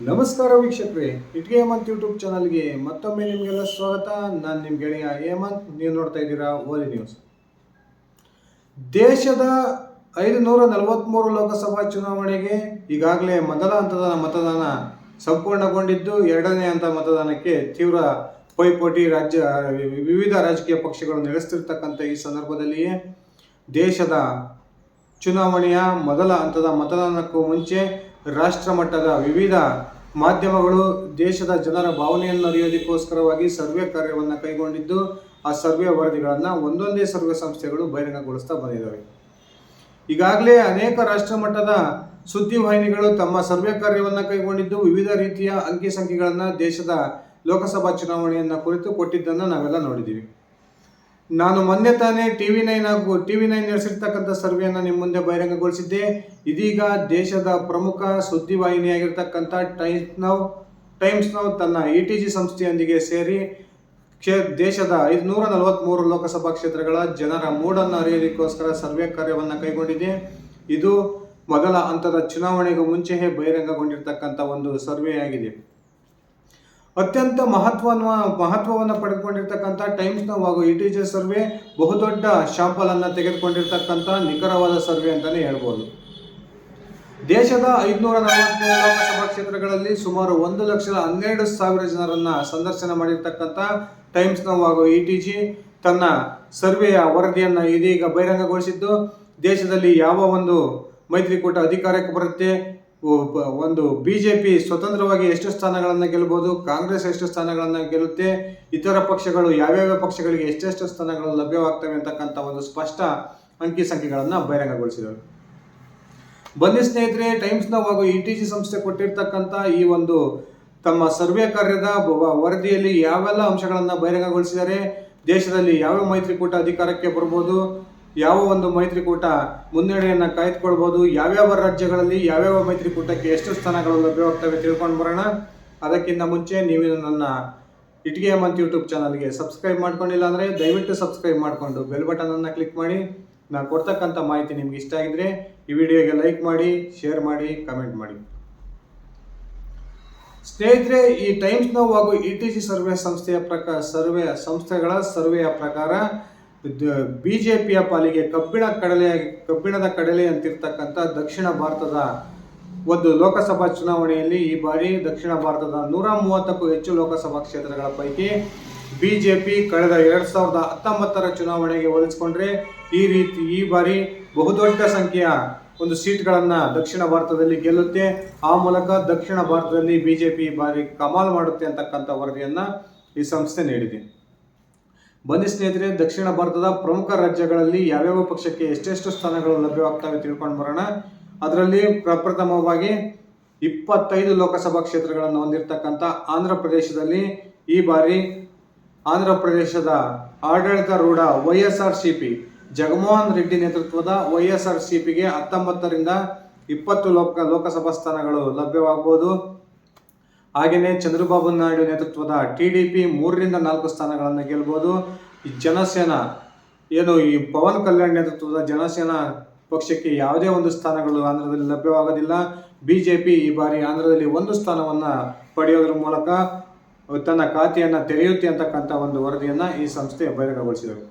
ನಮಸ್ಕಾರ ವೀಕ್ಷಕರೇ, ಇಟ್ಗೆ ಹೇಮಂತ್ ಯೂಟ್ಯೂಬ್ ಚಾನಲ್ಗೆ ಮತ್ತೊಮ್ಮೆ ನಿಮಗೆಲ್ಲ ಸ್ವಾಗತ. ನಾನು ನಿಮ್ಮ ಗೆಳೆಯ ಹೇಮಂತ್, ನೀವು ನೋಡ್ತಾ ಇದ್ದೀರಾ ಓಲಿ ನ್ಯೂಸ್. ದೇಶದ ಐದು ನೂರ ನಲವತ್ತ್ಮೂರು ಲೋಕಸಭಾ ಚುನಾವಣೆಗೆ ಈಗಾಗಲೇ ಮೊದಲ ಹಂತದ ಮತದಾನ ಸಂಪೂರ್ಣಗೊಂಡಿದ್ದು, ಎರಡನೇ ಹಂತ ಮತದಾನಕ್ಕೆ ತೀವ್ರ ಪೈಪೋಟಿ ರಾಜ್ಯ, ವಿವಿಧ ರಾಜಕೀಯ ಪಕ್ಷಗಳು ನಡೆಸ್ತಿರ್ತಕ್ಕಂಥ ಈ ಸಂದರ್ಭದಲ್ಲಿಯೇ ದೇಶದ ಚುನಾವಣೆಯ ಮೊದಲ ಹಂತದ ಮತದಾನಕ್ಕೂ ಮುಂಚೆ ರಾಷ್ಟ್ರ ಮಟ್ಟದ ವಿವಿಧ ಮಾಧ್ಯಮಗಳು ದೇಶದ ಜನರ ಭಾವನೆಯನ್ನು ಅರಿಯೋದಕ್ಕೋಸ್ಕರವಾಗಿ ಸರ್ವೆ ಕಾರ್ಯವನ್ನು ಕೈಗೊಂಡಿದ್ದು, ಆ ಸರ್ವೆ ವರದಿಗಳನ್ನು ಒಂದೊಂದೇ ಸರ್ವೆ ಸಂಸ್ಥೆಗಳು ಬಹಿರಂಗಗೊಳಿಸ್ತಾ ಬಂದಿದ್ದಾವೆ. ಈಗಾಗಲೇ ಅನೇಕ ರಾಷ್ಟ್ರ ಮಟ್ಟದ ಸುದ್ದಿವಾಹಿನಿಗಳು ತಮ್ಮ ಸರ್ವೆ ಕಾರ್ಯವನ್ನು ಕೈಗೊಂಡಿದ್ದು, ವಿವಿಧ ರೀತಿಯ ಅಂಕಿ ಸಂಖ್ಯೆಗಳನ್ನು ದೇಶದ ಲೋಕಸಭಾ ಚುನಾವಣೆಯನ್ನು ಕುರಿತು ಕೊಟ್ಟಿದ್ದನ್ನು ನಾವೆಲ್ಲ ನೋಡಿದ್ದೀವಿ. ನಾನು ಮೊನ್ನೆ ತಾನೇ ಟಿ ವಿ ನೈನ್ ಹಾಗೂ ಟಿ ವಿ ನೈನ್ ನಡೆಸಿರ್ತಕ್ಕಂಥ ಸರ್ವೆಯನ್ನು ನಿಮ್ಮ ಮುಂದೆ ಬಹಿರಂಗಗೊಳಿಸಿದ್ದೆ. ಇದೀಗ ದೇಶದ ಪ್ರಮುಖ ಸುದ್ದಿವಾಹಿನಿಯಾಗಿರ್ತಕ್ಕಂಥ ಟೈಮ್ಸ್ ನೌ ಟೈಮ್ಸ್ ನೌ ತನ್ನ ಇ ಟಿ ಜಿ ಸಂಸ್ಥೆಯೊಂದಿಗೆ ಸೇರಿ ಕ್ಷೇ, ದೇಶದ ಐದುನೂರ ನಲವತ್ತ್ಮೂರು ಲೋಕಸಭಾ ಕ್ಷೇತ್ರಗಳ ಜನರ ಮೂಡನ್ನು ಅರಿಯೋದಕ್ಕೋಸ್ಕರ ಸರ್ವೆ ಕಾರ್ಯವನ್ನು ಕೈಗೊಂಡಿದೆ. ಇದು ಮೊದಲ ಹಂತದ ಚುನಾವಣೆಗೂ ಮುಂಚೆಯೇ ಬಹಿರಂಗಗೊಂಡಿರ್ತಕ್ಕಂಥ ಒಂದು ಸರ್ವೆ ಆಗಿದೆ ಅತ್ಯಂತ ಮಹತ್ವ ಮಹತ್ವವನ್ನು ಪಡೆದುಕೊಂಡಿರ್ತಕ್ಕಂಥ ಟೈಮ್ಸ್ ನಾವು ಹಾಗೂ ಇ ಟಿ ಜೆ ಸರ್ವೆ ಬಹುದೊಡ್ಡ ಶಾಂಪಲನ್ನು ತೆಗೆದುಕೊಂಡಿರ್ತಕ್ಕಂಥ ನಿಖರವಾದ ಸರ್ವೆ ಅಂತಲೇ ಹೇಳ್ಬೋದು. ದೇಶದ ಐದುನೂರ ನಲವತ್ತೇಳು ಲೋಕಸಭಾ ಕ್ಷೇತ್ರಗಳಲ್ಲಿ ಸುಮಾರು ಒಂದು ಲಕ್ಷದ ಹನ್ನೆರಡು ಸಾವಿರ ಜನರನ್ನು ಸಂದರ್ಶನ ಮಾಡಿರ್ತಕ್ಕಂಥ ಟೈಮ್ಸ್ ನಾವು ಹಾಗೂ ಇ ಟಿ ಜಿ ತನ್ನ ಸರ್ವೆಯ ವರದಿಯನ್ನು ಇದೀಗ ಬಹಿರಂಗಗೊಳಿಸಿದ್ದು, ದೇಶದಲ್ಲಿ ಯಾವ ಒಂದು ಮೈತ್ರಿಕೂಟ ಅಧಿಕಾರಕ್ಕೆ ಬರುತ್ತೆ ಒಂದು ಪಿ ಸ್ವತಂತ್ರವಾಗಿ ಎಷ್ಟು ಸ್ಥಾನಗಳನ್ನು ಗೆಲ್ಲಬಹುದು ಕಾಂಗ್ರೆಸ್ ಎಷ್ಟು ಸ್ಥಾನಗಳನ್ನು ಗೆಲ್ಲುತ್ತೆ, ಇತರ ಪಕ್ಷಗಳು ಯಾವ್ಯಾವ ಪಕ್ಷಗಳಿಗೆ ಎಷ್ಟೆಷ್ಟು ಸ್ಥಾನಗಳು ಲಭ್ಯವಾಗ್ತವೆ ಅಂತಕ್ಕಂಥ ಒಂದು ಸ್ಪಷ್ಟ ಅಂಕಿ ಸಂಖ್ಯೆಗಳನ್ನು ಬಹಿರಂಗಗೊಳಿಸಿದರು. ಬನ್ನಿ ಸ್ನೇಹಿತರೆ ಟೈಮ್ಸ್ ನಾವು ಹಾಗೂ ಇ ಟಿ ಜಿ ಸಂಸ್ಥೆ ಕೊಟ್ಟಿರ್ತಕ್ಕಂಥ ಈ ಒಂದು ತಮ್ಮ ಸರ್ವೆ ಕಾರ್ಯದ ವರದಿಯಲ್ಲಿ ಯಾವೆಲ್ಲ ಅಂಶಗಳನ್ನು ಬಹಿರಂಗಗೊಳಿಸಿದ್ದಾರೆ ದೇಶದಲ್ಲಿ ಯಾವ ಮೈತ್ರಿಕೂಟ ಅಧಿಕಾರಕ್ಕೆ ಬರ್ಬೋದು ಯಾವ ಒಂದು ಮೈತ್ರಿಕೂಟ ಮುನ್ನಡೆಯನ್ನು ಕಾಯ್ದುಕೊಳ್ಬೋದು, ಯಾವ್ಯಾವ ರಾಜ್ಯಗಳಲ್ಲಿ ಯಾವ್ಯಾವ ಮೈತ್ರಿಕೂಟಕ್ಕೆ ಎಷ್ಟು ಸ್ಥಾನಗಳು ಲಭ್ಯವಾಗ್ತವೆ ತಿಳ್ಕೊಂಡು ಬರೋಣ. ಅದಕ್ಕಿಂತ ಮುಂಚೆ ನೀವು ನನ್ನ ಇಟ್ಗೆ ಮಂತ್ ಯೂಟ್ಯೂಬ್ ಚಾನಲ್ಗೆ ಸಬ್ಸ್ಕ್ರೈಬ್ ಮಾಡ್ಕೊಂಡಿಲ್ಲ ಅಂದರೆ ದಯವಿಟ್ಟು ಸಬ್ಸ್ಕ್ರೈಬ್ ಮಾಡಿಕೊಂಡು ಬೆಲ್ ಬಟನನ್ನು ಕ್ಲಿಕ್ ಮಾಡಿ. ನಾನು ಕೊಡ್ತಕ್ಕಂಥ ಮಾಹಿತಿ ನಿಮ್ಗೆ ಇಷ್ಟ ಆಗಿದ್ರೆ ಈ ವಿಡಿಯೋಗೆ ಲೈಕ್ ಮಾಡಿ, ಶೇರ್ ಮಾಡಿ, ಕಮೆಂಟ್ ಮಾಡಿ. ಸ್ನೇಹಿತರೆ, ಈ ಟೈಮ್ಸ್ ನೋವು ಹಾಗೂ ಇ ಟಿ ಸಿ ಸರ್ವೆ ಸಂಸ್ಥೆಯ ಪ್ರಕಾರ ಸರ್ವೆ ಸಂಸ್ಥೆಗಳ ಸರ್ವೆಯ ಪ್ರಕಾರ ಬಿ ಜೆ ಪಿಯ ಪಾಲಿಗೆ ಕಬ್ಬಿಣ ಕಡಲೆ, ಕಬ್ಬಿಣದ ಕಡಲೆ ಅಂತಿರ್ತಕ್ಕಂಥ ದಕ್ಷಿಣ ಭಾರತದ ಒಂದು ಲೋಕಸಭಾ ಚುನಾವಣೆಯಲ್ಲಿ ಈ ಬಾರಿ ದಕ್ಷಿಣ ಭಾರತದ ನೂರ ಮೂವತ್ತಕ್ಕೂ ಹೆಚ್ಚು ಲೋಕಸಭಾ ಕ್ಷೇತ್ರಗಳ ಪೈಕಿ ಬಿ ಜೆ ಪಿ ಕಳೆದ ಎರಡು ಸಾವಿರದ ಹತ್ತೊಂಬತ್ತರ ಚುನಾವಣೆಗೆ ಹೋಲಿಸಿಕೊಂಡ್ರೆ ಈ ರೀತಿ ಈ ಬಾರಿ ಬಹುದೊಡ್ಡ ಸಂಖ್ಯೆಯ ಒಂದು ಸೀಟ್ಗಳನ್ನು ದಕ್ಷಿಣ ಭಾರತದಲ್ಲಿ ಗೆಲ್ಲುತ್ತೆ. ಆ ಮೂಲಕ ದಕ್ಷಿಣ ಭಾರತದಲ್ಲಿ ಬಿ ಜೆ ಪಿ ಈ ಬಾರಿ ಕಮಾಲ್ ಮಾಡುತ್ತೆ ಅಂತಕ್ಕಂಥ ವರದಿಯನ್ನು ಈ ಸಂಸ್ಥೆ ನೀಡಿದೆ. ಬನ್ನಿ ಸ್ನೇಹಿತರೆ, ದಕ್ಷಿಣ ಭಾರತದ ಪ್ರಮುಖ ರಾಜ್ಯಗಳಲ್ಲಿ ಯಾವ್ಯಾವ ಪಕ್ಷಕ್ಕೆ ಎಷ್ಟೆಷ್ಟು ಸ್ಥಾನಗಳು ಲಭ್ಯವಾಗ್ತವೆ ತಿಳ್ಕೊಂಡು ಬರೋಣ. ಅದರಲ್ಲಿ ಪ್ರಪ್ರಥಮವಾಗಿ ಇಪ್ಪತ್ತೈದು ಲೋಕಸಭಾ ಕ್ಷೇತ್ರಗಳನ್ನು ಹೊಂದಿರತಕ್ಕಂಥ ಆಂಧ್ರ ಪ್ರದೇಶದಲ್ಲಿ ಈ ಬಾರಿ ಆಂಧ್ರ ಪ್ರದೇಶದ ಆಡಳಿತಾರೂಢ Y S R C P, Jaganmohan Reddy ನೇತೃತ್ವದ ವೈ ಎಸ್ ಆರ್ ಸಿ ಪಿಗೆ ಹತ್ತೊಂಬತ್ತರಿಂದ ಇಪ್ಪತ್ತು ಲೋಕ, ಲೋಕಸಭಾ ಸ್ಥಾನಗಳು ಲಭ್ಯವಾಗಬಹುದು ಹಾಗೆಯೇ ಚಂದ್ರಬಾಬು ನಾಯ್ಡು ನೇತೃತ್ವದ ಟಿ ಡಿ ಪಿ ಮೂರರಿಂದ ನಾಲ್ಕು ಸ್ಥಾನಗಳನ್ನು ಗೆಲ್ಬೋದು. ಈ ಜನಸೇನಾ, ಏನು ಈ ಪವನ್ ಕಲ್ಯಾಣ್ ನೇತೃತ್ವದ ಜನಸೇನಾ ಪಕ್ಷಕ್ಕೆ ಯಾವುದೇ ಒಂದು ಸ್ಥಾನಗಳು ಆಂಧ್ರದಲ್ಲಿ ಲಭ್ಯವಾಗೋದಿಲ್ಲ. ಬಿ ಜೆ ಪಿ ಈ ಬಾರಿ ಆಂಧ್ರದಲ್ಲಿ ಒಂದು ಸ್ಥಾನವನ್ನು ಪಡೆಯೋದ್ರ ಮೂಲಕ ತನ್ನ ಖಾತೆಯನ್ನು ತೆರೆಯುತ್ತೆ ಅಂತಕ್ಕಂಥ ಒಂದು ವರದಿಯನ್ನು ಈ ಸಂಸ್ಥೆ ಬಹಿರಂಗಗೊಳಿಸಿದರು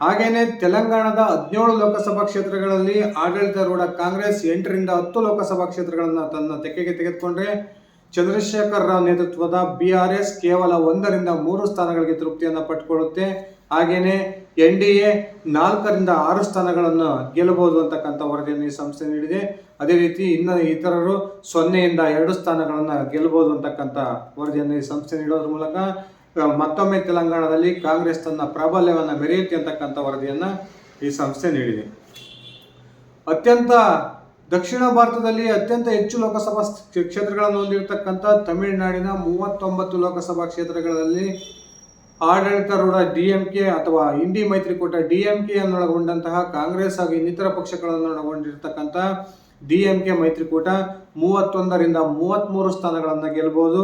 ಹಾಗೆಯೇ ತೆಲಂಗಾಣದ ಹದಿನೇಳು ಲೋಕಸಭಾ ಕ್ಷೇತ್ರಗಳಲ್ಲಿ ಆಡಳಿತಾರೂಢ ಕಾಂಗ್ರೆಸ್ ಎಂಟರಿಂದ ಹತ್ತು ಲೋಕಸಭಾ ಕ್ಷೇತ್ರಗಳನ್ನು ತನ್ನ ತೆಕ್ಕೆಗೆ ತೆಗೆದುಕೊಂಡ್ರೆ ಚಂದ್ರಶೇಖರ್ ರಾವ್ ನೇತೃತ್ವದ ಬಿ ಆರ್ ಎಸ್ ಕೇವಲ ಒಂದರಿಂದ ಮೂರು ಸ್ಥಾನಗಳಿಗೆ ತೃಪ್ತಿಯನ್ನು ಪಟ್ಟುಕೊಳ್ಳುತ್ತೆ. ಹಾಗೆಯೇ ಎನ್ ಡಿ ಎ ನಾಲ್ಕರಿಂದ ಆರು ಸ್ಥಾನಗಳನ್ನು ಗೆಲ್ಲಬಹುದು ಅಂತಕ್ಕಂಥ ವರದಿಯನ್ನು ಈ ಸಂಸ್ಥೆ ನೀಡಿದೆ. ಅದೇ ರೀತಿ ಇನ್ನು ಇತರರು ಸೊನ್ನೆಯಿಂದ ಎರಡು ಸ್ಥಾನಗಳನ್ನು ಗೆಲ್ಲಬಹುದು ಅಂತಕ್ಕಂಥ ವರದಿಯನ್ನು ಈ ಸಂಸ್ಥೆ ನೀಡೋದ್ರ ಮೂಲಕ ಮತ್ತೊಮ್ಮೆ ತೆಲಂಗಾಣದಲ್ಲಿ ಕಾಂಗ್ರೆಸ್ ತನ್ನ ಪ್ರಾಬಲ್ಯವನ್ನು ಮೆರೆಯುತ್ತೆ ಅಂತಕ್ಕಂಥ ವರದಿಯನ್ನು ಈ ಸಂಸ್ಥೆ ನೀಡಿದೆ. ಅತ್ಯಂತ ದಕ್ಷಿಣ ಭಾರತದಲ್ಲಿ ಅತ್ಯಂತ ಹೆಚ್ಚು ಲೋಕಸಭಾ ಕ್ಷ- ಕ್ಷೇತ್ರಗಳನ್ನು ಹೊಂದಿರತಕ್ಕಂಥ ತಮಿಳುನಾಡಿನ ಮೂವತ್ತೊಂಬತ್ತು ಲೋಕಸಭಾ ಕ್ಷೇತ್ರಗಳಲ್ಲಿ ಆಡಳಿತಾರೂಢ ಡಿ ಎಂ ಕೆ ಅಥವಾ ಇಂಡಿ ಮೈತ್ರಿಕೂಟ ಡಿ ಎಂ ಕೆ ಅನ್ನೊಳಗೊಂಡಂತಹ ಕಾಂಗ್ರೆಸ್ ಹಾಗೂ ಇನ್ನಿತರ ಪಕ್ಷಗಳನ್ನು ಒಳಗೊಂಡಿರ್ತಕ್ಕಂಥ ಡಿ ಎಂ ಕೆ ಮೈತ್ರಿಕೂಟ ಮೂವತ್ತೊಂದರಿಂದ ಮೂವತ್ತ್ಮೂರು ಸ್ಥಾನಗಳನ್ನು ಗೆಲ್ಬೋದು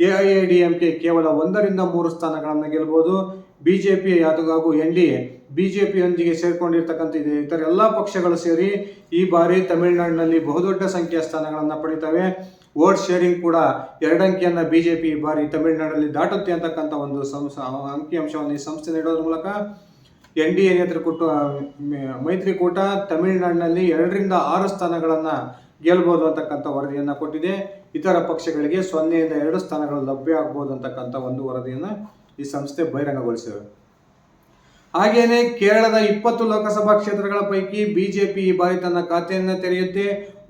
A I A D M K ಕೇವಲ ಒಂದರಿಂದ ಮೂರು ಸ್ಥಾನಗಳನ್ನು ಗೆಲ್ಬೋದು. ಬಿ ಜೆ ಪಿ ಹಾಗೂ N D A B J ಪಿಯೊಂದಿಗೆ ಸೇರ್ಕೊಂಡಿರ್ತಕ್ಕಂಥ ಇದೆ ಇತರ ಎಲ್ಲ ಪಕ್ಷಗಳು ಸೇರಿ ಈ ಬಾರಿ ತಮಿಳುನಾಡಿನಲ್ಲಿ ಬಹುದೊಡ್ಡ ಸಂಖ್ಯೆಯ ಸ್ಥಾನಗಳನ್ನು ಪಡಿತವೆ ವೋಟ್ ಶೇರಿಂಗ್ ಕೂಡ ಎರಡಂಕಿಯನ್ನು ಬಿ ಜೆ ಪಿ ಈ ಬಾರಿ ತಮಿಳುನಾಡಲ್ಲಿ ದಾಟುತ್ತೆ ಅಂತಕ್ಕಂಥ ಒಂದು ಸಂಸ ಅಂಕಿಅಂಶವನ್ನು ಈ ಸಂಸ್ಥೆ ನೀಡೋದ್ರ ಮೂಲಕ. ಎನ್ ಡಿ ಎ ನೇತೃಕೂಟ ಮೈತ್ರಿಕೂಟ ತಮಿಳುನಾಡಿನಲ್ಲಿ ಎರಡರಿಂದ ಆರು ಸ್ಥಾನಗಳನ್ನು ಗೆಲ್ಬೋದು ಅಂತಕ್ಕಂಥ ವರದಿಯನ್ನು ಕೊಟ್ಟಿದೆ. ಇತರ ಪಕ್ಷಗಳಿಗೆ ಸೊನ್ನೆಯಿಂದ ಎರಡು ಸ್ಥಾನಗಳು ಲಭ್ಯ ಆಗ್ಬೋದು ಅಂತಕ್ಕಂಥ ಒಂದು ವರದಿಯನ್ನು ಈ ಸಂಸ್ಥೆ ಬಹಿರಂಗಗೊಳಿಸಿದೆ. ಹಾಗೆಯೇ ಕೇರಳದ ಇಪ್ಪತ್ತು ಲೋಕಸಭಾ ಕ್ಷೇತ್ರಗಳ ಪೈಕಿ ಬಿಜೆಪಿ ಈ ಬಾರಿ ತನ್ನ ಖಾತೆಯನ್ನು ತೆರೆಯುತ್ತೆ.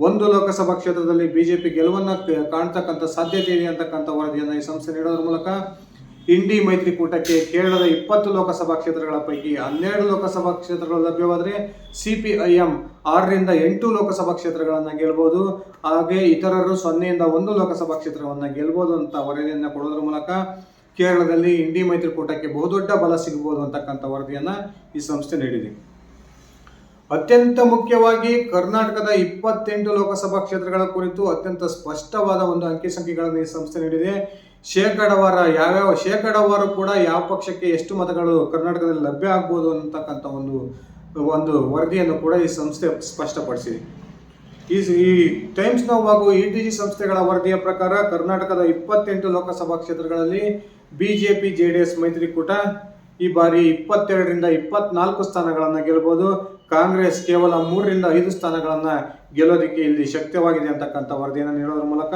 ಒಂದು ಲೋಕಸಭಾ ಕ್ಷೇತ್ರದಲ್ಲಿ ಬಿಜೆಪಿ ಗೆಲುವನ್ನು ಕಾಣ್ತಕ್ಕಂಥ ಸಾಧ್ಯತೆ ಇದೆ ಅಂತಕ್ಕಂಥ ವರದಿಯನ್ನು ಈ ಸಂಸ್ಥೆ ನೀಡೋದ್ರ ಮೂಲಕ ಇಂಡಿ ಮೈತ್ರಿಕೂಟಕ್ಕೆ ಕೇರಳದ ಇಪ್ಪತ್ತು ಲೋಕಸಭಾ ಕ್ಷೇತ್ರಗಳ ಪೈಕಿ ಹನ್ನೆರಡು ಲೋಕಸಭಾ ಕ್ಷೇತ್ರಗಳು ಲಭ್ಯವಾದರೆ ಸಿ ಪಿ ಐ ಎಂ ಆರರಿಂದ ಎಂಟು ಲೋಕಸಭಾ ಕ್ಷೇತ್ರಗಳನ್ನು ಗೆಲ್ಬೋದು. ಹಾಗೆ ಇತರರು ಸೊನ್ನೆಯಿಂದ ಒಂದು ಲೋಕಸಭಾ ಕ್ಷೇತ್ರವನ್ನು ಗೆಲ್ಬೋದು ಅಂತ ವರದಿಯನ್ನು ಕೊಡೋದ್ರ ಮೂಲಕ ಕೇರಳದಲ್ಲಿ ಇಂಡಿ ಮೈತ್ರಿಕೂಟಕ್ಕೆ ಬಹುದೊಡ್ಡ ಬಲ ಸಿಗಬಹುದು ಅಂತಕ್ಕಂಥ ವರದಿಯನ್ನು ಈ ಸಂಸ್ಥೆ ನೀಡಿದೆ. ಅತ್ಯಂತ ಮುಖ್ಯವಾಗಿ ಕರ್ನಾಟಕದ ಇಪ್ಪತ್ತೆಂಟು ಲೋಕಸಭಾ ಕ್ಷೇತ್ರಗಳ ಕುರಿತು ಅತ್ಯಂತ ಸ್ಪಷ್ಟವಾದ ಒಂದು ಅಂಕಿ ಸಂಖ್ಯೆಗಳನ್ನು ಈ ಸಂಸ್ಥೆ ನೀಡಿದೆ. ಶೇಕಡಾವಾರ ಯಾವ್ಯಾವ ಶೇಕಡಾವಾರು ಕೂಡ ಯಾವ ಪಕ್ಷಕ್ಕೆ ಎಷ್ಟು ಮತಗಳು ಕರ್ನಾಟಕದಲ್ಲಿ ಲಭ್ಯ ಆಗ್ಬೋದು ಅಂತಕ್ಕಂಥ ಒಂದು ಒಂದು ವರದಿಯನ್ನು ಕೂಡ ಈ ಸಂಸ್ಥೆ ಸ್ಪಷ್ಟಪಡಿಸಿದೆ. ಈ ಈ ಟೈಮ್ಸ್ ನೌ ಹಾಗೂ ಇ ಟಿ ಜಿ ಸಂಸ್ಥೆಗಳ ವರದಿಯ ಪ್ರಕಾರ ಕರ್ನಾಟಕದ ಇಪ್ಪತ್ತೆಂಟು ಲೋಕಸಭಾ ಕ್ಷೇತ್ರಗಳಲ್ಲಿ ಬಿಜೆಪಿ ಜೆ ಡಿ ಎಸ್ ಮೈತ್ರಿಕೂಟ ಈ ಬಾರಿ ಇಪ್ಪತ್ತೆರಡರಿಂದ ಇಪ್ಪತ್ನಾಲ್ಕು ಸ್ಥಾನಗಳನ್ನು ಗೆಲ್ಬೋದು. ಕಾಂಗ್ರೆಸ್ ಕೇವಲ ಮೂರರಿಂದ ಐದು ಸ್ಥಾನಗಳನ್ನು ಗೆಲ್ಲೋದಕ್ಕೆ ಇಲ್ಲಿ ಶಕ್ತವಾಗಿದೆ ಅಂತಕ್ಕಂಥ ವರದಿಯನ್ನು ನೀಡೋದ್ರ ಮೂಲಕ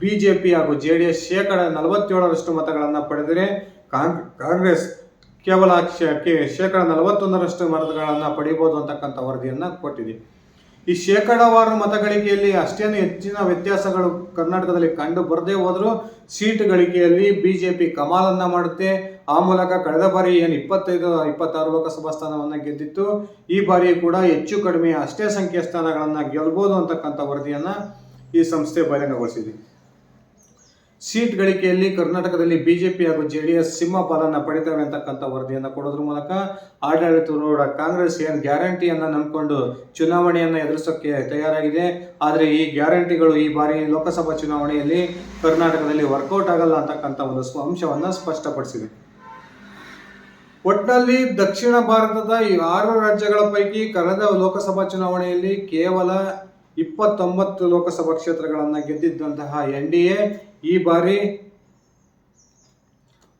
ಬಿ ಜೆ ಪಿ ಹಾಗೂ ಜೆ ಡಿ ಎಸ್ ಶೇಕಡ ನಲವತ್ತೇಳರಷ್ಟು ಮತಗಳನ್ನು ಪಡೆದರೆ ಕಾಂಗ್, ಕಾಂಗ್ರೆಸ್ ಕೇವಲ ಶೇಕಡ ನಲವತ್ತೊಂದರಷ್ಟು ಮತಗಳನ್ನು ಪಡೆಯಬಹುದು ಅಂತಕ್ಕಂಥ ವರದಿಯನ್ನು ಕೊಟ್ಟಿದೆ. ಈ ಶೇಕಡಾವಾರು ಮತಗಳಿಕೆಯಲ್ಲಿ ಅಷ್ಟೇನು ಹೆಚ್ಚಿನ ವ್ಯತ್ಯಾಸಗಳು ಕರ್ನಾಟಕದಲ್ಲಿ ಕಂಡು ಬರದೇ ಹೋದರೂ ಸೀಟ್ ಗಳಿಕೆಯಲ್ಲಿ ಬಿಜೆಪಿ ಕಮಾಲನ್ನ ಮಾಡುತ್ತೆ. ಆ ಮೂಲಕ ಕಳೆದ ಬಾರಿ ಏನು ಇಪ್ಪತ್ತೈದು, ಇಪ್ಪತ್ತಾರು ಲೋಕಸಭಾ ಸ್ಥಾನವನ್ನು ಗೆದ್ದಿತ್ತು. ಈ ಬಾರಿ ಕೂಡ ಹೆಚ್ಚು ಕಡಿಮೆ ಅಷ್ಟೇ ಸಂಖ್ಯೆಯ ಸ್ಥಾನಗಳನ್ನು ಗೆಲ್ಬೋದು ಅಂತಕ್ಕಂಥ ವರದಿಯನ್ನು ಈ ಸಂಸ್ಥೆ ಬಹಿರಂಗಗೊಳಿಸಿದೆ. ಸೀಟ್ ಗಳಿಕೆಯಲ್ಲಿ ಕರ್ನಾಟಕದಲ್ಲಿ ಬಿಜೆಪಿ ಹಾಗೂ ಜೆ ಡಿ ಎಸ್ ಸಿಂಹಪಾಲನ್ನು ಪಡಿತವೆ ಅಂತಕ್ಕಂಥ ವರದಿಯನ್ನು ಕೊಡೋದ್ರ ಮೂಲಕ ಆಡಳಿತಾರೂಢ ಕಾಂಗ್ರೆಸ್ ಏನು ಗ್ಯಾರಂಟಿಯನ್ನು ನಂಬಿಕೊಂಡು ಚುನಾವಣೆಯನ್ನು ಎದುರಿಸೋಕ್ಕೆ ತಯಾರಾಗಿದೆ. ಆದರೆ ಈ ಗ್ಯಾರಂಟಿಗಳು ಈ ಬಾರಿ ಲೋಕಸಭಾ ಚುನಾವಣೆಯಲ್ಲಿ ಕರ್ನಾಟಕದಲ್ಲಿ ವರ್ಕೌಟ್ ಆಗಲ್ಲ ಅಂತಕ್ಕಂಥ ಒಂದು ಅಂಶವನ್ನು ಸ್ಪಷ್ಟಪಡಿಸಿದೆ. ಒಟ್ಟಿನಲ್ಲಿ ದಕ್ಷಿಣ ಭಾರತದ ಈ ಆರು ರಾಜ್ಯಗಳ ಪೈಕಿ ಕಳೆದ ಲೋಕಸಭಾ ಚುನಾವಣೆಯಲ್ಲಿ ಕೇವಲ ಇಪ್ಪತ್ತೊಂಬತ್ತು ಲೋಕಸಭಾ ಕ್ಷೇತ್ರಗಳನ್ನು ಗೆದ್ದಿದ್ದಂತಹ ಎನ್ ಡಿ ಎ ಈ ಬಾರಿ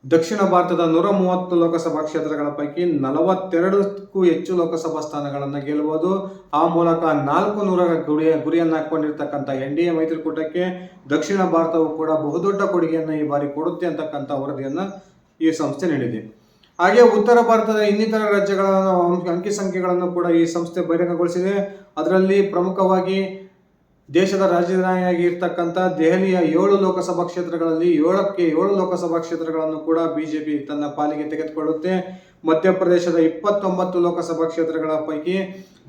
ದಕ್ಷಿಣ ಭಾರತದ ನೂರ ಮೂವತ್ತು ಲೋಕಸಭಾ ಕ್ಷೇತ್ರಗಳ ಪೈಕಿ ನಲವತ್ತೆರಡಕ್ಕೂ ಹೆಚ್ಚು ಲೋಕಸಭಾ ಸ್ಥಾನಗಳನ್ನು ಗೆಲ್ಲಬಹುದು ಆ ಮೂಲಕ ನಾಲ್ಕು ನೂರ ಗುರಿಯ ಗುರಿಯನ್ನು ಹಾಕೊಂಡಿರ್ತಕ್ಕಂಥ ಎನ್ ಡಿ ಎ ಮೈತ್ರಿಕೂಟಕ್ಕೆ ದಕ್ಷಿಣ ಭಾರತವು ಕೂಡ ಬಹುದೊಡ್ಡ ಕೊಡುಗೆಯನ್ನು ಈ ಬಾರಿ ಕೊಡುತ್ತೆ ಅಂತಕ್ಕಂಥ ವರದಿಯನ್ನು ಈ ಸಂಸ್ಥೆ ನೀಡಿದೆ. ಹಾಗೆ ಉತ್ತರ ಭಾರತದ ಇನ್ನಿತರ ರಾಜ್ಯಗಳ ಅಂಕಿ ಸಂಖ್ಯೆಗಳನ್ನು ಕೂಡ ಈ ಸಂಸ್ಥೆ ಬಹಿರಂಗಗೊಳಿಸಿದೆ. ಅದರಲ್ಲಿ ಪ್ರಮುಖವಾಗಿ ದೇಶದ ರಾಜಧಾನಿಯಾಗಿ ಇರ್ತಕ್ಕಂಥ ದೆಹಲಿಯ ಏಳು ಲೋಕಸಭಾ ಕ್ಷೇತ್ರಗಳಲ್ಲಿ ಏಳಕ್ಕೆ ಏಳು ಲೋಕಸಭಾ ಕ್ಷೇತ್ರಗಳನ್ನು ಕೂಡ ಬಿಜೆಪಿ ತನ್ನ ಪಾಲಿಗೆ ತೆಗೆದುಕೊಳ್ಳುತ್ತೆ. ಮಧ್ಯಪ್ರದೇಶದ ಇಪ್ಪತ್ತೊಂಬತ್ತು ಲೋಕಸಭಾ ಕ್ಷೇತ್ರಗಳ ಪೈಕಿ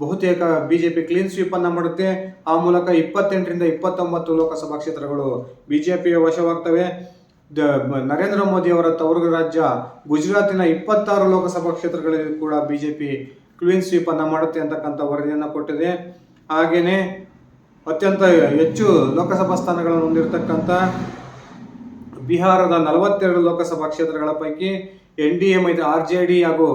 ಬಹುತೇಕ ಬಿಜೆಪಿ ಕ್ಲೀನ್ ಸ್ವೀಪ್ ಅನ್ನ ಮಾಡುತ್ತೆ. ಆ ಮೂಲಕ ಇಪ್ಪತ್ತೆಂಟರಿಂದ ಇಪ್ಪತ್ತೊಂಬತ್ತು ಲೋಕಸಭಾ ಕ್ಷೇತ್ರಗಳು ಬಿಜೆಪಿಯ ವಶವಾಗ್ತವೆ. ನರೇಂದ್ರ ಮೋದಿ ಅವರ ತವರು ರಾಜ್ಯ ಗುಜರಾತಿನ ಇಪ್ಪತ್ತಾರು ಲೋಕಸಭಾ ಕ್ಷೇತ್ರಗಳಲ್ಲಿ ಕೂಡ ಬಿಜೆಪಿ ಕ್ಲೀನ್ ಸ್ವೀಪ್ ಅನ್ನ ಮಾಡುತ್ತೆ ಅಂತಕ್ಕಂಥ ವರದಿಯನ್ನು ಕೊಟ್ಟಿದೆ. ಹಾಗೆಯೇ ಅತ್ಯಂತ ಹೆಚ್ಚು ಲೋಕಸಭಾ ಸ್ಥಾನಗಳನ್ನು ಹೊಂದಿರತಕ್ಕಂಥ ಬಿಹಾರದ ನಲವತ್ತೆರಡು ಲೋಕಸಭಾ ಕ್ಷೇತ್ರಗಳ ಪೈಕಿ ಎನ್ ಡಿ ಎ ಮೈತ್ರಿ, ಆರ್ ಜೆ ಡಿ ಹಾಗೂ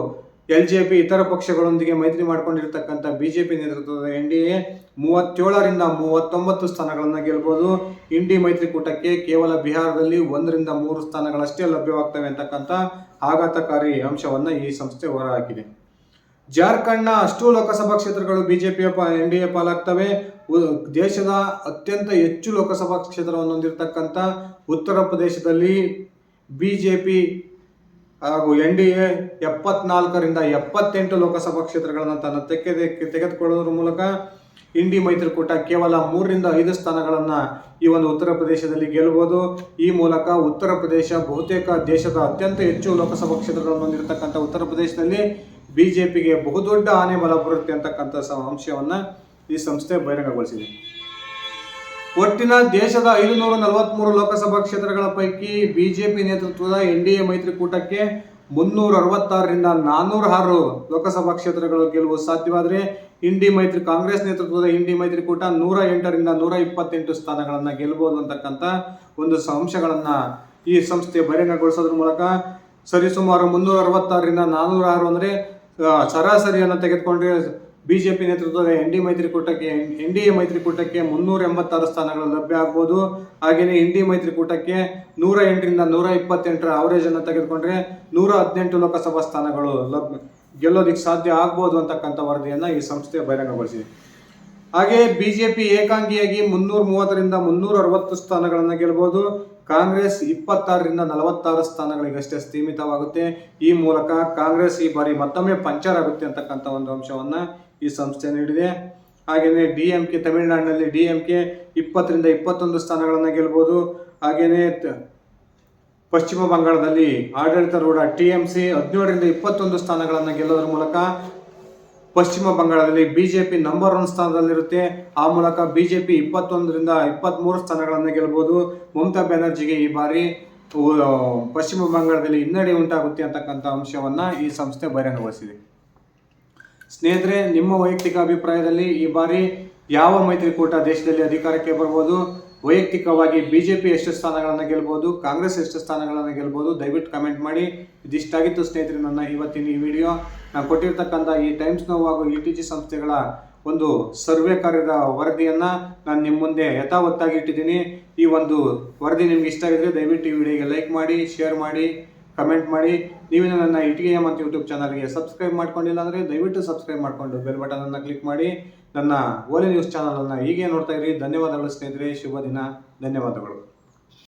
ಎಲ್ ಜೆ ಪಿ ಇತರ ಪಕ್ಷಗಳೊಂದಿಗೆ ಮೈತ್ರಿ ಮಾಡಿಕೊಂಡಿರ್ತಕ್ಕಂಥ ಬಿಜೆಪಿ ನೇತೃತ್ವದ ಎನ್ ಡಿ ಎ ಮೂವತ್ತೇಳರಿಂದ ಮೂವತ್ತೊಂಬತ್ತು ಸ್ಥಾನಗಳನ್ನು ಗೆಲ್ಬೋದು. ಇಂಡಿ ಮೈತ್ರಿಕೂಟಕ್ಕೆ ಕೇವಲ ಬಿಹಾರದಲ್ಲಿ ಒಂದರಿಂದ ಮೂರು ಸ್ಥಾನಗಳಷ್ಟೇ ಲಭ್ಯವಾಗ್ತವೆ ಅಂತಕ್ಕಂಥ ಆಘಾತಕಾರಿ ಅಂಶವನ್ನು ಈ ಸಂಸ್ಥೆ ಹೊರಹಾಕಿದೆ. ಜಾರ್ಖಂಡ್ನ ಅಷ್ಟು ಲೋಕಸಭಾ ಕ್ಷೇತ್ರಗಳು ಬಿಜೆಪಿಯ ಪ, ಎನ್ ಡಿ ಎ ಪಾಲಾಗ್ತವೆ. ದೇಶದ ಅತ್ಯಂತ ಹೆಚ್ಚು ಲೋಕಸಭಾ ಕ್ಷೇತ್ರವನ್ನು ಹೊಂದಿರತಕ್ಕಂಥ ಉತ್ತರ ಪ್ರದೇಶದಲ್ಲಿ ಬಿಜೆಪಿ ಹಾಗೂ ಎನ್ ಡಿ ಎ ಎಪ್ಪತ್ನಾಲ್ಕರಿಂದ ಎಪ್ಪತ್ತೆಂಟು ಲೋಕಸಭಾ ಕ್ಷೇತ್ರಗಳನ್ನು ತನ್ನ ತೆಗೆದು ತೆಗೆದುಕೊಳ್ಳುವುದರ ಮೂಲಕ ಇಂಡಿ ಮೈತ್ರಿಕೂಟ ಕೇವಲ ಮೂರರಿಂದ ಐದು ಸ್ಥಾನಗಳನ್ನು ಈ ಒಂದು ಉತ್ತರ ಪ್ರದೇಶದಲ್ಲಿ ಗೆಲ್ಲಬಹುದು. ಈ ಮೂಲಕ ಉತ್ತರ ಪ್ರದೇಶ ಬಹುತೇಕ ದೇಶದ ಅತ್ಯಂತ ಹೆಚ್ಚು ಲೋಕಸಭಾ ಕ್ಷೇತ್ರಗಳನ್ನು ಹೊಂದಿರತಕ್ಕಂಥ ಉತ್ತರ ಪ್ರದೇಶದಲ್ಲಿ ಬಿ ಜೆ ಪಿಗೆ ಬಹುದೊಡ್ಡ ಆನೆ ಬಲ ಬರುತ್ತೆ ಅಂತಕ್ಕಂಥ ಅಂಶವನ್ನ ಈ ಸಂಸ್ಥೆ ಬಹಿರಂಗಗೊಳಿಸಿದೆ. ಒಟ್ಟಿನ ದೇಶದ ಐದುನೂರ ನಲವತ್ಮೂರು ಲೋಕಸಭಾ ಕ್ಷೇತ್ರಗಳ ಪೈಕಿ ಬಿಜೆಪಿ ನೇತೃತ್ವದ ಎನ್ ಡಿ ಎ ಮೈತ್ರಿಕೂಟಕ್ಕೆ ಮುನ್ನೂರ ಅರವತ್ತಾರರಿಂದ ನಾನ್ನೂರ ಆರು ಲೋಕಸಭಾ ಕ್ಷೇತ್ರಗಳು ಗೆಲುವು ಸಾಧ್ಯವಾದರೆ ಇಂಡಿ ಮೈತ್ರಿ ಕಾಂಗ್ರೆಸ್ ನೇತೃತ್ವದ ಇಂಡಿ ಮೈತ್ರಿಕೂಟ ನೂರ ಎಂಟರಿಂದ ನೂರ ಇಪ್ಪತ್ತೆಂಟು ಸ್ಥಾನಗಳನ್ನು ಗೆಲ್ಲಬಹುದು ಅಂತಕ್ಕಂಥ ಒಂದು ಅಂಶಗಳನ್ನು ಅಂಶಗಳನ್ನ ಈ ಸಂಸ್ಥೆ ಬಹಿರಂಗಗೊಳಿಸೋದ್ರ ಮೂಲಕ ಸರಿಸುಮಾರು ಮುನ್ನೂರ ಅರವತ್ತಾರರಿಂದ ನಾನ್ನೂರ ಆರು ಅಂದರೆ ಸರಾಸರಿಯನ್ನು ತೆಗೆದುಕೊಂಡ್ರೆ ಬಿಜೆಪಿ ನೇತೃತ್ವದ ಎನ್ ಡಿ ಮೈತ್ರಿಕೂಟಕ್ಕೆ, ಎನ್ ಡಿ ಎ ಮೈತ್ರಿಕೂಟಕ್ಕೆ ಮುನ್ನೂರ ಎಂಬತ್ತಾರು ಸ್ಥಾನಗಳು ಲಭ್ಯ ಆಗ್ಬೋದು. ಹಾಗೆಯೇ ಎನ್ ಡಿ ಮೈತ್ರಿಕೂಟಕ್ಕೆ ನೂರ ಎಂಟರಿಂದ ನೂರ ಇಪ್ಪತ್ತೆಂಟರ ಅವರೇಜ್ ಅನ್ನು ತೆಗೆದುಕೊಂಡ್ರೆ ನೂರ ಹದಿನೆಂಟು ಲೋಕಸಭಾ ಸ್ಥಾನಗಳು ಲಭ್ಯ, ಗೆಲ್ಲೋದಿಕ್ಕೆ ಸಾಧ್ಯ ಆಗ್ಬೋದು ಅಂತಕ್ಕಂಥ ವರದಿಯನ್ನು ಈ ಸಂಸ್ಥೆ ಬಹಿರಂಗಗೊಳಿಸಿದೆ. ಹಾಗೆ ಬಿಜೆಪಿ ಏಕಾಂಗಿಯಾಗಿ ಮುನ್ನೂರ ಮೂವತ್ತರಿಂದ ಮುನ್ನೂರ ಅರವತ್ತು ಸ್ಥಾನಗಳನ್ನು ಗೆಲ್ಬೋದು. ಕಾಂಗ್ರೆಸ್ ಇಪ್ಪತ್ತಾರರಿಂದ ನಲವತ್ತಾರು ಸ್ಥಾನಗಳಿಗಷ್ಟೇ ಸೀಮಿತವಾಗುತ್ತೆ. ಈ ಮೂಲಕ ಕಾಂಗ್ರೆಸ್ ಈ ಬಾರಿ ಮತ್ತೊಮ್ಮೆ ಪಂಚರ್ ಆಗುತ್ತೆ ಅಂತಕ್ಕಂಥ ಒಂದು ಅಂಶವನ್ನ ಈ ಸಂಸ್ಥೆ ನೀಡಿದೆ. ಹಾಗೆಯೇ ಡಿ ಎಂ ಕೆ ತಮಿಳುನಾಡಿನಲ್ಲಿ ಡಿ ಎಂ ಕೆ ಇಪ್ಪತ್ತರಿಂದ ಇಪ್ಪತ್ತೊಂದು ಸ್ಥಾನಗಳನ್ನು ಗೆಲ್ಬೋದು. ಹಾಗೆಯೇ ಪಶ್ಚಿಮ ಬಂಗಾಳದಲ್ಲಿ ಆಡಳಿತಾರೂಢ ಟಿ ಎಂ ಸಿ ಹದಿನೇಳರಿಂದ ಇಪ್ಪತ್ತೊಂದು ಸ್ಥಾನಗಳನ್ನು ಗೆಲ್ಲೋದ್ರ ಮೂಲಕ ಪಶ್ಚಿಮ ಬಂಗಾಳದಲ್ಲಿ B J P number one ಸ್ಥಾನದಲ್ಲಿರುತ್ತೆ. ಆ ಮೂಲಕ ಬಿ ಜೆ ಪಿ ಇಪ್ಪತ್ತೊಂದರಿಂದ ಇಪ್ಪತ್ತ್ಮೂರು ಸ್ಥಾನಗಳನ್ನು ಗೆಲ್ಬೋದು. ಮಮತಾ ಬ್ಯಾನರ್ಜಿಗೆ ಈ ಬಾರಿ ಪಶ್ಚಿಮ ಬಂಗಾಳದಲ್ಲಿ ಹಿನ್ನಡೆ ಉಂಟಾಗುತ್ತೆ ಅಂತಕ್ಕಂಥ ಅಂಶವನ್ನು ಈ ಸಂಸ್ಥೆ ಬಹಿರಂಗಗೊಳಿಸಿದೆ ಸ್ನೇಹಿತರೆ, ನಿಮ್ಮ ವೈಯಕ್ತಿಕ ಅಭಿಪ್ರಾಯದಲ್ಲಿ ಈ ಬಾರಿ ಯಾವ ಮೈತ್ರಿಕೂಟ ದೇಶದಲ್ಲಿ ಅಧಿಕಾರಕ್ಕೆ ಬರ್ಬೋದು? ವೈಯಕ್ತಿಕವಾಗಿ ಬಿಜೆಪಿ ಎಷ್ಟು ಸ್ಥಾನಗಳನ್ನು ಗೆಲ್ಬೋದು? ಕಾಂಗ್ರೆಸ್ ಎಷ್ಟು ಸ್ಥಾನಗಳನ್ನು ಗೆಲ್ಬೋದು? ದಯವಿಟ್ಟು ಕಮೆಂಟ್ ಮಾಡಿ. ಇದಿಷ್ಟಾಗಿತ್ತು ಸ್ನೇಹಿತರೆ ನನ್ನ ಇವತ್ತಿನ ಈ ವಿಡಿಯೋ ನಾನು ಕೊಟ್ಟಿರ್ತಕ್ಕಂಥ ಈ ಟೈಮ್ಸ್ ನೋವು ಹಾಗೂ ಇ ಟಿ ಜಿ ಸಂಸ್ಥೆಗಳ ಒಂದು ಸರ್ವೆ ಕಾರ್ಯದ ವರದಿಯನ್ನು ನಾನು ನಿಮ್ಮ ಮುಂದೆ ಯಥಾವತ್ತಾಗಿ ಇಟ್ಟಿದ್ದೀನಿ. ಈ ಒಂದು ವರದಿ ನಿಮ್ಗೆ ಇಷ್ಟ ಆಗಿದ್ರೆ ದಯವಿಟ್ಟು ಈ ವಿಡಿಯೋಗೆ ಲೈಕ್ ಮಾಡಿ ಶೇರ್ ಮಾಡಿ. ಕಮೆಂಟ್ ಮಾಡಿ. ನೀವೇನು ನನ್ನ ಇಟಿಗೆ ಮತ್ತು ಯೂಟ್ಯೂಬ್ ಚಾನಲ್ಗೆ ಸಬ್ಸ್ಕ್ರೈಬ್ ಮಾಡ್ಕೊಂಡಿಲ್ಲ ಅಂದರೆ ದಯವಿಟ್ಟು ಸಬ್ಸ್ಕ್ರೈಬ್ ಮಾಡಿಕೊಂಡು ಬೆಲ್ ಬಟನನ್ನು ಕ್ಲಿಕ್ ಮಾಡಿ. ನನ್ನ ಓಲೆ ನ್ಯೂಸ್ ಚಾನಲನ್ನು ಹೀಗೆ ನೋಡ್ತಾ ಇರಿ. ಧನ್ಯವಾದಗಳು ಸ್ನೇಹಿತರೆ. ಶುಭ ದಿನ. ಧನ್ಯವಾದಗಳು.